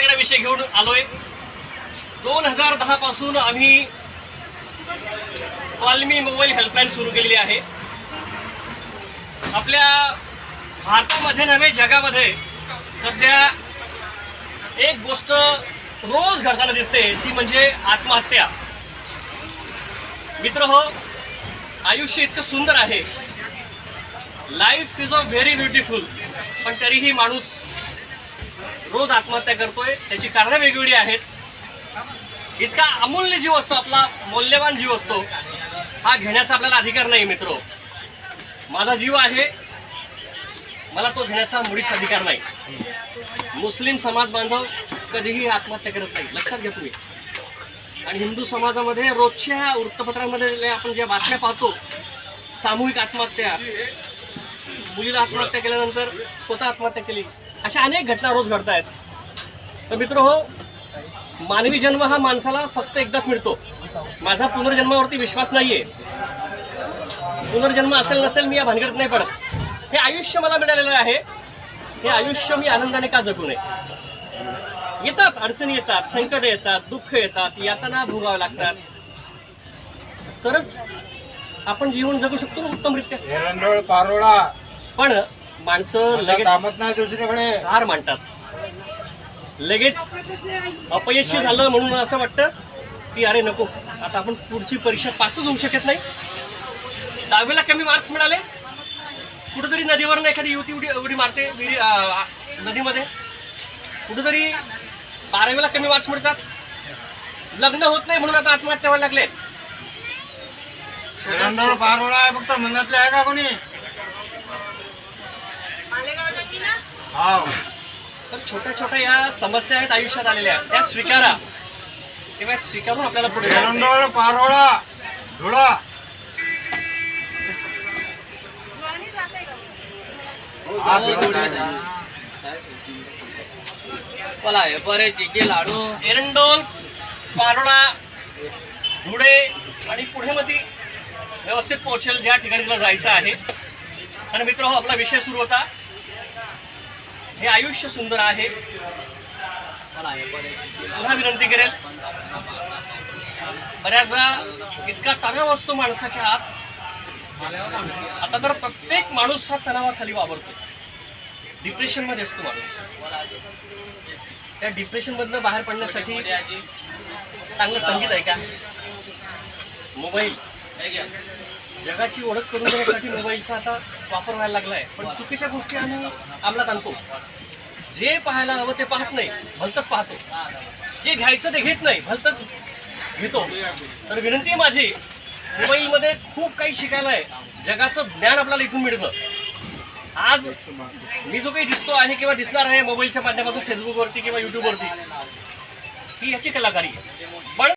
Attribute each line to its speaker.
Speaker 1: वेगळा विषय घेऊन आलोय. दोन हजार दहा पासून आम्ही कॉलमी मोबाईल हेल्पलाईन सुरू केलेली आहे. आपल्या भारतामध्ये नव्हे जगामध्ये सध्या एक गोष्ट रोज घडताना दिसते ती म्हणजे आत्महत्या. मित्र हो आयुष्य इतकं सुंदर आहे. Life is a very beautiful पण तरीही माणूस रोज आत्महत्या करतोय त्याची कारणं वेगवेगळी आहेत. इतका अमूल्य जीव असतो आपला मौल्यवान जीव असतो. हा घेण्याचा आपल्याला अधिकार नाही मित्र. माझा जीव आहे मला तो घेण्याचा मुळीच अधिकार नाही. मुस्लिम समाज बांधव कधीही आत्महत्या करत नाही. लक्षात घ्या तुम्ही. आणि हिंदू समाजामध्ये रोजच्या वृत्तपत्रांमध्ये आपण ज्या बातम्या पाहतो सामूहिक आत्महत्या मुलीला आत्महत्या केल्यानंतर स्वतः आत्महत्या केली. अशा अनेक घटना रोज घडत आहेत तर मित्र हो मानवी जन्म हा माणसाला फक्त एकदाच मिळतो. माझा पुनर्जन्मावरती विश्वास नाहीये. पुनर्जन्म असेल नसेल मी या भानगडीत नाही पडत. हे आयुष्य मला मिळालेलं आहे. हे आयुष्य मी आनंदाने का जगू नये? येतात अडचणी येतात संकट येतात दुःख येतात यातना भोगावे लागतात. तरच आपण जीवन जगू शकतो ना उत्तमरित्या. पण माणसं लगेच
Speaker 2: कामत नाही दुसरीकडे.
Speaker 1: हार मांडतात. लगेच अपयशी झालं म्हणून असं वाटतं की अरे नको आता आपण पुढची परीक्षा पासच होऊ शकत नाही. दहावीला कमी मार्क्स मिळाले. कुठेतरी नदीवरनं एखादी युवती उडी उडी मारते विहिरी- नदीमध्ये. कुठेतरी बारावीला कमी मार्क्स मिळतात. लग्न होत नाही म्हणून आता आत्महत्या व्हायला लागले.
Speaker 2: फक्त मनातले आहे का कोणी?
Speaker 1: तर छोट्या छोट्या या समस्या आहेत आयुष्यात आलेल्या त्या स्वीकारा. तेव्हा स्वीकारून आपल्याला पुढे
Speaker 2: पारोळा धुळा. हा का?
Speaker 3: बोला हे. बरे चिके लाडू?
Speaker 1: एरंडोल पारोळा धुळे आणि पुढे मध्ये व्यवस्थित पोहोचेल ज्या ठिकाणी तुला जायचं आहे. आणि मित्र हो आपला विषय सुरू होता. हे आयुष्य सुंदर आहे. पुन्हा विनंती करेल. बऱ्याचदा इतका तणाव असतो माणसाच्या आत. आता तर प्रत्येक माणूस हा तणावाखाली वावरतो डिप्रेशनमध्ये असतो माणूस. त्या डिप्रेशनमधनं बाहेर पडण्यासाठी चांगलं संगीत आहे का? मोबाईल. जगाची ओळख करून देण्यासाठी मोबाईलचा आता वापर व्हायला लागलाय. पण चुकीच्या गोष्टी आम्ही अंमलात आणतो. जे पाहायला हवं ते पाहत नाही भलतच पाहतो. जे घ्यायचं ते घेत नाही भलतच घेतो. तर विनंती माझी मोबाईलमध्ये खूप काही शिकायला आहे. जगाचं ज्ञान आपल्याला इथून मिळतं. आज मी जो काही दिसतो आहे किंवा दिसणार आहे मोबाईलच्या माध्यमातून फेसबुकवरती किंवा युट्यूबवरती ही याची कलाकारी आहे. पण